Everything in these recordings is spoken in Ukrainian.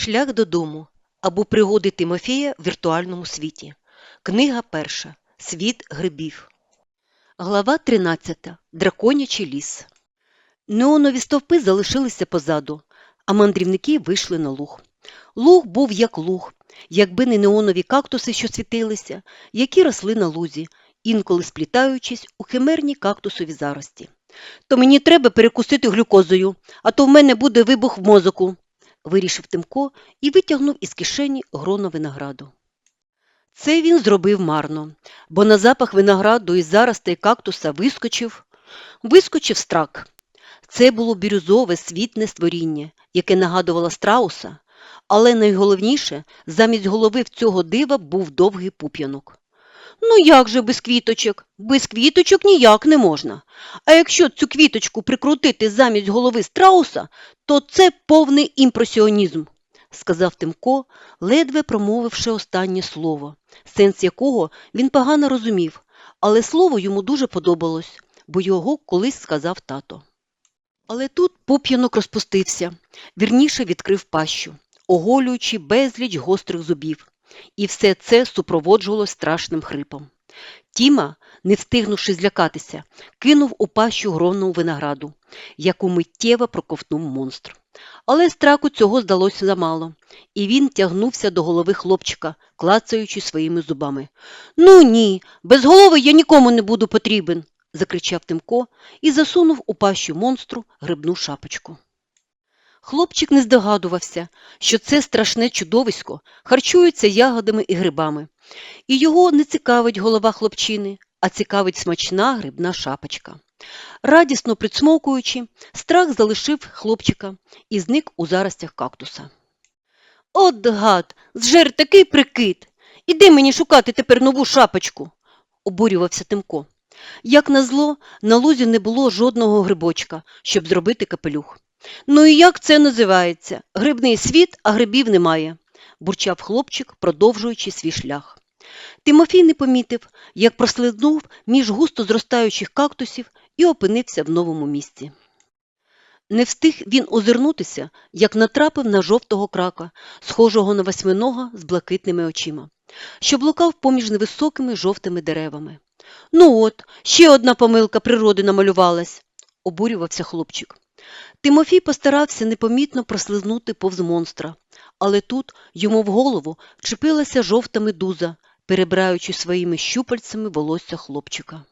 Шлях додому або пригоди Тимофія в віртуальному світі. Книга перша. Світ грибів. Глава 13. Драконячий ліс. Неонові стовпи залишилися позаду, а мандрівники вийшли на луг. Луг був як луг, якби не неонові кактуси, що світилися, які росли на лузі, інколи сплітаючись у химерні кактусові зарості. То мені треба перекусити глюкозою, а то в мене буде вибух в мозоку, вирішив Тимко і витягнув із кишені гроно винограду. Це він зробив марно, бо на запах винограду із заростей кактуса вискочив, вискочив страк. Це було бірюзове світне створіння, яке нагадувало страуса, але найголовніше, замість голови в цього дива був довгий пуп'янок. Ну як же без квіточок? Без квіточок ніяк не можна. А якщо цю квіточку прикрутити замість голови страуса, то це повний імпресіонізм, сказав Тимко, ледве промовивши останнє слово, сенс якого він погано розумів, але слово йому дуже подобалось, бо його колись сказав тато. Але тут пуп'янок розпустився, вірніше відкрив пащу, оголюючи безліч гострих зубів, і все це супроводжувалось страшним хрипом. Тіма, не встигнувши злякатися, кинув у пащу гронну винограду, яку миттєво проковтнув монстр. Але страку цього здалося замало, і він тягнувся до голови хлопчика, клацаючи своїми зубами. Ну ні, без голови я нікому не буду потрібен, закричав Тимко і засунув у пащу монстру грибну шапочку. Хлопчик не здогадувався, що це страшне чудовисько харчується ягодами і грибами, і його не цікавить голова хлопчини, а цікавить смачна грибна шапочка. Радісно прицмокуючи, страх залишив хлопчика і зник у заростях кактуса. От гад, зжер такий прикид. Іди мені шукати тепер нову шапочку, обурювався Тимко. Як назло, на лузі не було жодного грибочка, щоб зробити капелюх. Ну і як це називається? Грибний світ, а грибів немає, бурчав хлопчик, продовжуючи свій шлях. Тимофій не помітив, як прослизнув між густо зростаючих кактусів і опинився в новому місці. Не встиг він озирнутися, як натрапив на жовтого крака, схожого на восьминога з блакитними очима, що блукав поміж невисокими жовтими деревами. Ну от, ще одна помилка природи намалювалась, обурювався хлопчик. Тимофій постарався непомітно прослизнути повз монстра, але тут йому в голову вчепилася жовта медуза, перебираючи своїми щупальцями волосся хлопчика.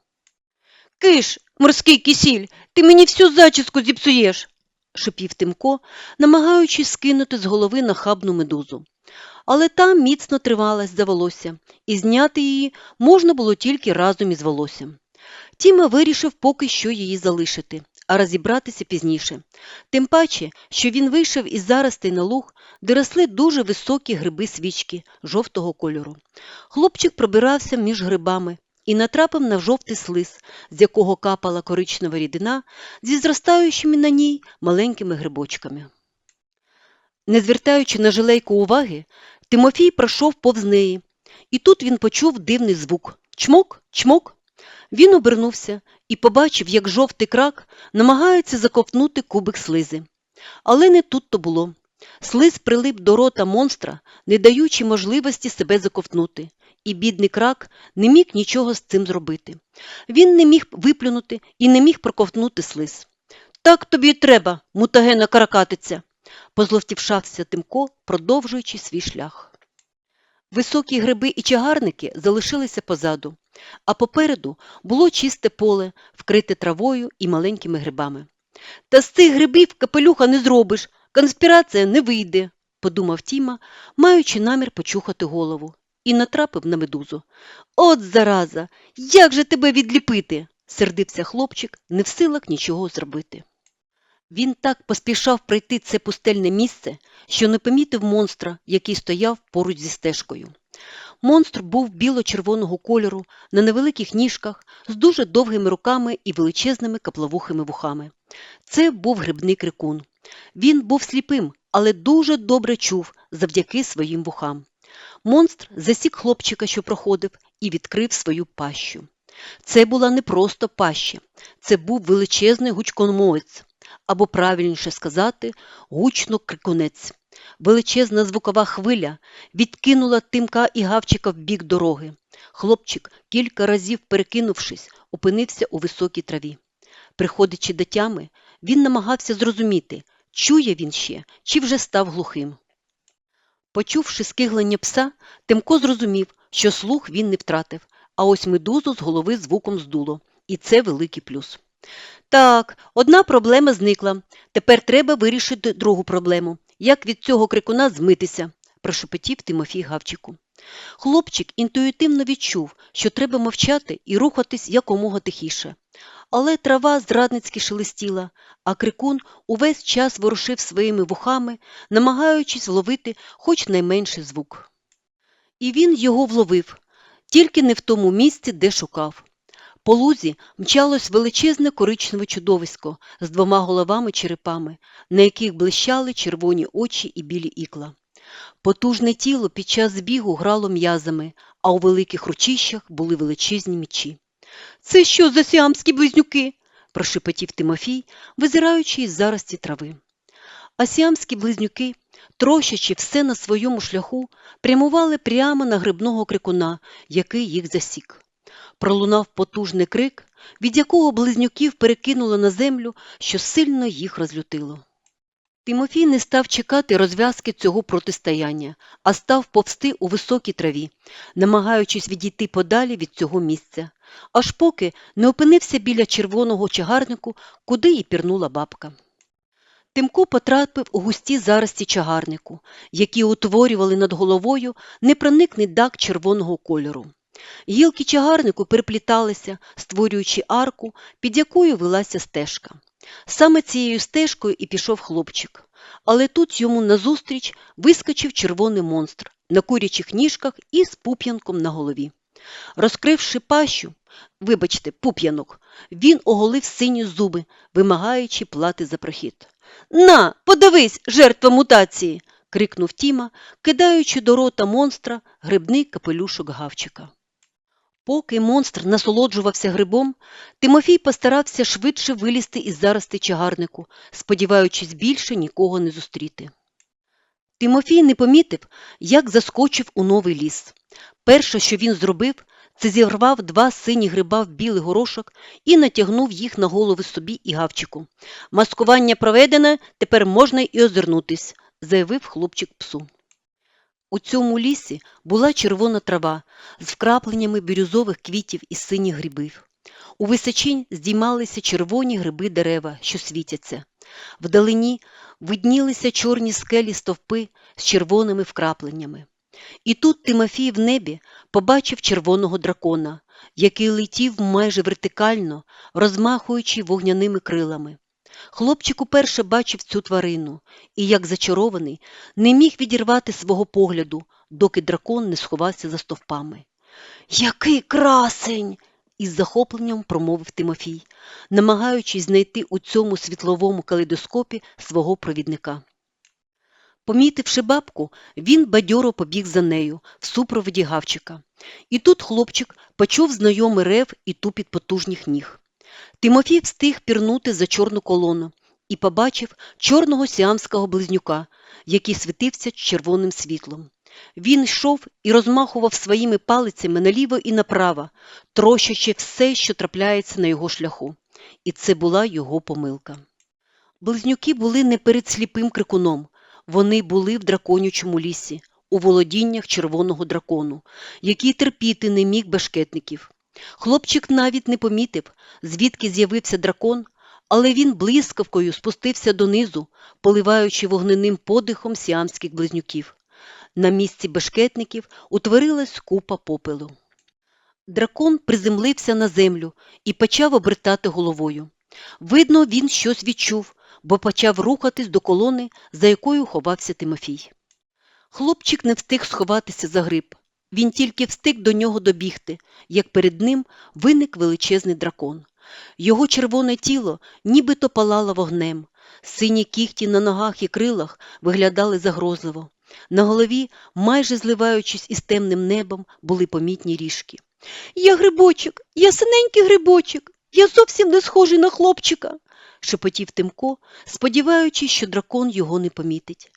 Киш, морський кисіль, ти мені всю зачіску зіпсуєш, шипів Тимко, намагаючись скинути з голови нахабну медузу. Але та міцно тривалась за волосся, і зняти її можна було тільки разом із волоссям. Тіма вирішив поки що її залишити, а розібратися пізніше. Тим паче, що він вийшов із заростей на луг, де росли дуже високі гриби свічки жовтого кольору. Хлопчик пробирався між грибами і натрапив на жовтий слиз, з якого капала коричнева рідина зі зростаючими на ній маленькими грибочками. Не звертаючи на жилейку уваги, Тимофій пройшов повз неї, і тут він почув дивний звук чмок, чмок. Він обернувся і побачив, як жовтий крак намагається заковтнути кубик слизи. Але не тут то було. Слиз прилип до рота монстра, не даючи можливості себе заковтнути, і бідний крак не міг нічого з цим зробити. Він не міг виплюнути і не міг проковтнути слиз. Так тобі й треба, мутагена каракатиця, позловтівшався Тимко, продовжуючи свій шлях. Високі гриби і чагарники залишилися позаду, а попереду було чисте поле, вкрите травою і маленькими грибами. Та з цих грибів капелюха не зробиш, конспірація не вийде, подумав Тіма, маючи намір почухати голову, і натрапив на медузу. От зараза, як же тебе відліпити? сердився хлопчик, не в силах нічого зробити. Він так поспішав пройти це пустельне місце, що не помітив монстра, який стояв поруч зі стежкою. Монстр був біло-червоного кольору, на невеликих ніжках, з дуже довгими руками і величезними капловухими вухами. Це був грибний крикун. Він був сліпим, але дуже добре чув завдяки своїм вухам. Монстр засік хлопчика, що проходив, і відкрив свою пащу. Це була не просто паща, це був величезний гучкомовець, або правильніше сказати, гучно-крикунець. Величезна звукова хвиля відкинула тимка і гавчика в бік дороги. Хлопчик, кілька разів перекинувшись, опинився у високій траві. Приходячи до тями, він намагався зрозуміти, чує він ще чи вже став глухим. Почувши скиглення пса, Тимко зрозумів, що слух він не втратив, а ось медузу з голови звуком здуло, і це великий плюс. Так, одна проблема зникла. Тепер треба вирішити другу проблему. Як від цього крикуна змитися? прошепотів Тимофій Гавчику. Хлопчик інтуїтивно відчув, що треба мовчати і рухатись якомога тихіше. Але трава зрадницьки шелестіла, а крикун увесь час ворушив своїми вухами, намагаючись вловити хоч найменший звук. І він його вловив, тільки не в тому місці, де шукав. По лузі мчалось величезне коричневе чудовисько з двома головами-черепами, на яких блищали червоні очі і білі ікла. Потужне тіло під час збігу грало м'язами, а у великих ручищах були величезні мічі. Це що за сіамські близнюки? прошепотів Тимофій, визираючи із зарості трави. А сіамські близнюки, трощачи все на своєму шляху, прямували прямо на грибного крикуна, який їх засік. Пролунав потужний крик, від якого близнюків перекинуло на землю, що сильно їх розлютило. Тимофій не став чекати розв'язки цього протистояння, а став повсти у високій траві, намагаючись відійти подалі від цього місця, аж поки не опинився біля червоного чагарнику, куди і пірнула бабка. Тимко потрапив у густі зарості чагарнику, які утворювали над головою непроникний дак червоного кольору. Гілки чагарнику перепліталися, створюючи арку, під якою велася стежка. Саме цією стежкою і пішов хлопчик. Але тут йому назустріч вискочив червоний монстр на курячих ніжках і з пуп'янком на голові. Розкривши пащу, вибачте, пуп'янок, він оголив сині зуби, вимагаючи плати за прохід. На, подивись, жертва мутації. крикнув Тіма, кидаючи до рота монстра грибний капелюшок гавчика. Поки монстр насолоджувався грибом, Тимофій постарався швидше вилізти із зарости чагарнику, сподіваючись більше нікого не зустріти. Тимофій не помітив, як заскочив у новий ліс. Перше, що він зробив, це зірвав два сині гриба в білий горошок і натягнув їх на голови собі і гавчику. Маскування проведене, тепер можна і озирнутись, заявив хлопчик псу. У цьому лісі була червона трава з вкрапленнями бірюзових квітів і синіх грибів. У височинь здіймалися червоні гриби дерева, що світяться. Вдалині виднілися чорні скелі стовпи з червоними вкрапленнями. І тут Тимофій в небі побачив червоного дракона, який летів майже вертикально, розмахуючи вогняними крилами. Хлопчик уперше бачив цю тварину і, як зачарований, не міг відірвати свого погляду, доки дракон не сховався за стовпами. Який красень! із захопленням промовив Тимофій, намагаючись знайти у цьому світловому калейдоскопі свого провідника. Помітивши бабку, він бадьоро побіг за нею в супроводі гавчика. І тут хлопчик почув знайомий рев і тупіт потужних ніг. Тимофій встиг пірнути за чорну колону і побачив чорного сіамського близнюка, який світився червоним світлом. Він йшов і розмахував своїми палицями наліво і направо, трощачи все, що трапляється на його шляху. І це була його помилка. Близнюки були не перед сліпим крикуном, вони були в драконючому лісі, у володіннях червоного дракону, який терпіти не міг бешкетників. Хлопчик навіть не помітив, звідки з'явився дракон, але він блискавкою спустився донизу, поливаючи вогненим подихом сіамських близнюків. На місці бешкетників утворилась купа попелу. Дракон приземлився на землю і почав обертати головою. Видно, він щось відчув, бо почав рухатись до колони, за якою ховався Тимофій. Хлопчик не встиг сховатися за гриб. Він тільки встиг до нього добігти, як перед ним виник величезний дракон. Його червоне тіло нібито палало вогнем, сині кіхті на ногах і крилах виглядали загрозливо. На голові, майже зливаючись із темним небом, були помітні ріжки. Я грибочок, я синенький грибочок, я зовсім не схожий на хлопчика, шепотів Тимко, сподіваючись, що дракон його не помітить.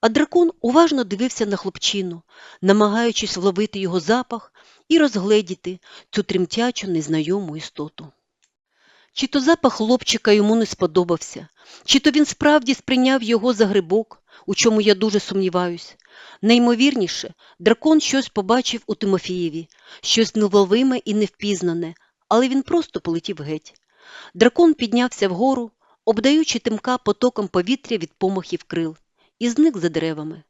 А дракон уважно дивився на хлопчину, намагаючись вловити його запах і розгледіти цю тремтячу незнайому істоту. Чи то запах хлопчика йому не сподобався, чи то він справді сприйняв його за грибок, у чому я дуже сумніваюсь. Найімовірніше, дракон щось побачив у Тимофієві, щось невловиме і невпізнане, але він просто полетів геть. Дракон піднявся вгору, обдаючи тимка потоком повітря від помахів крил, і зник за деревами.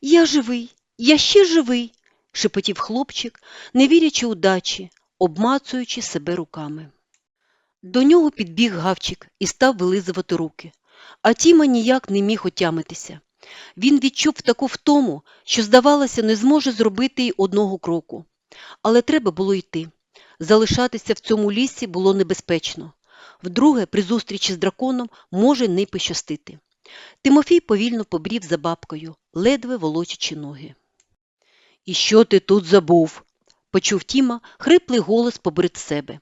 Я живий, я ще живий, шепотів хлопчик, не вірячи удачі, обмацуючи себе руками. До нього підбіг гавчик і став вилизувати руки, а Тіма ніяк не міг отямитися. Він відчув таку втому, що, здавалося, не зможе зробити й одного кроку. Але треба було йти. Залишатися в цьому лісі було небезпечно. Вдруге, при зустрічі з драконом може не пощастити. Тимофій повільно побрів за бабкою, ледве волочачи ноги. І що ти тут забув? почув Тіма хриплий голос побред себе.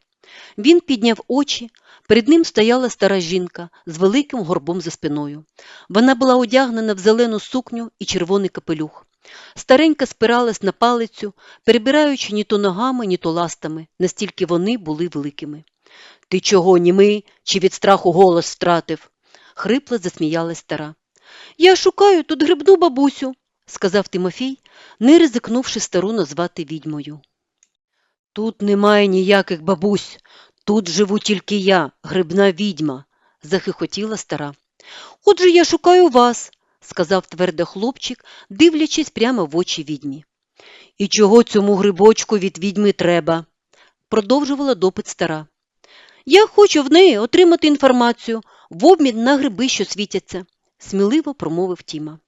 Він підняв очі. Перед ним стояла стара жінка з великим горбом за спиною. Вона була одягнена в зелену сукню і червоний капелюх. Старенька спиралась на палицю, перебираючи ні то ногами, ні то ластами, настільки вони були великими. Ти чого, німий, чи від страху голос втратив? Хрипло засміялась стара. Я шукаю тут грибну бабусю, сказав Тимофій, не ризикнувши стару назвати відьмою. Тут немає ніяких бабусь, тут живу тільки я, грибна відьма, захихотіла стара. Отже, я шукаю вас, сказав твердо хлопчик, дивлячись прямо в очі відьмі. І чого цьому грибочку від відьми треба? продовжувала допит стара. Я хочу в неї отримати інформацію в обмін на гриби, що світяться, сміливо промовив Тіма.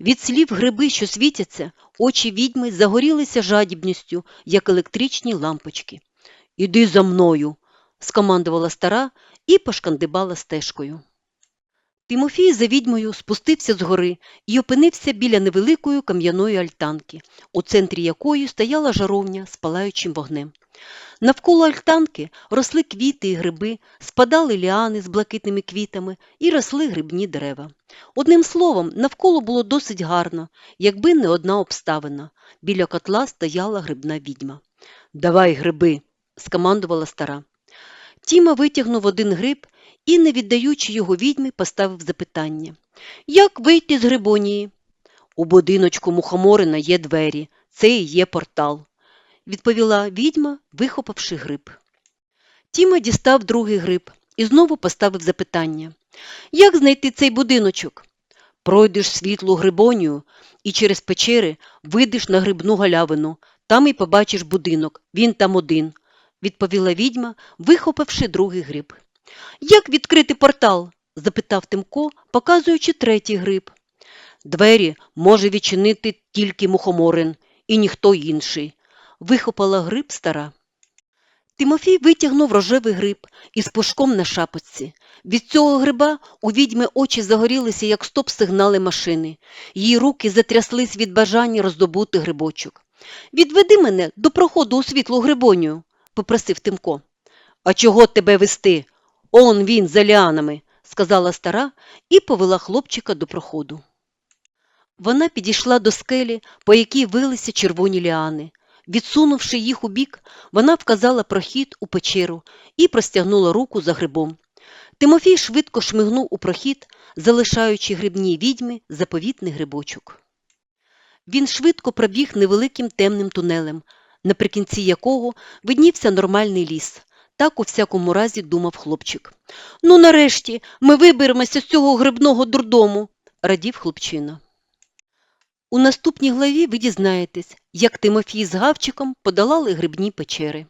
Від слів гриби, що світяться, очі відьми загорілися жадібністю, як електричні лампочки. Іди за мною, скомандувала стара і пошкандибала стежкою. Тимофій за відьмою спустився з гори і опинився біля невеликої кам'яної альтанки, у центрі якої стояла жаровня з палаючим вогнем. Навколо альтанки росли квіти і гриби, спадали ліани з блакитними квітами і росли грибні дерева. Одним словом, навколо було досить гарно, якби не одна обставина. Біля котла стояла грибна відьма. Давай гриби, скомандувала стара. Тіма витягнув один гриб і, не віддаючи його відьмі, поставив запитання. Як вийти з грибонії? У будиночку мухоморина є двері, це і є портал відповіла відьма, вихопавши гриб. Тіма дістав другий гриб і знову поставив запитання Як знайти цей будиночок? Пройдеш світлу грибонію і через печери вийдеш на грибну галявину, там і побачиш будинок, він там один, відповіла відьма, вихопивши другий гриб. Як відкрити портал? запитав Тимко, показуючи третій гриб. Двері може відчинити тільки мухоморин і ніхто інший, вихопала гриб стара. Тимофій витягнув рожевий гриб із пушком на шапочці. Від цього гриба у відьми очі загорілися, як стоп-сигнали машини. Її руки затряслись від бажання роздобути грибочок. Відведи мене до проходу у світлу грибонію, попросив Тимко. А чого тебе вести? Он він за ліанами, сказала стара і повела хлопчика до проходу. Вона підійшла до скелі, по якій вилися червоні ліани. Відсунувши їх у бік, вона вказала прохід у печеру і простягнула руку за грибом. Тимофій швидко шмигнув у прохід, залишаючи грибній відьмі заповітний грибочок. Він швидко пробіг невеликим темним тунелем, наприкінці якого виднівся нормальний ліс. Так у всякому разі думав хлопчик. Ну, нарешті, ми виберемося з цього грибного дурдому, радів хлопчина. У наступній главі ви дізнаєтесь, як Тимофій з Гавчиком подолали грибні печери.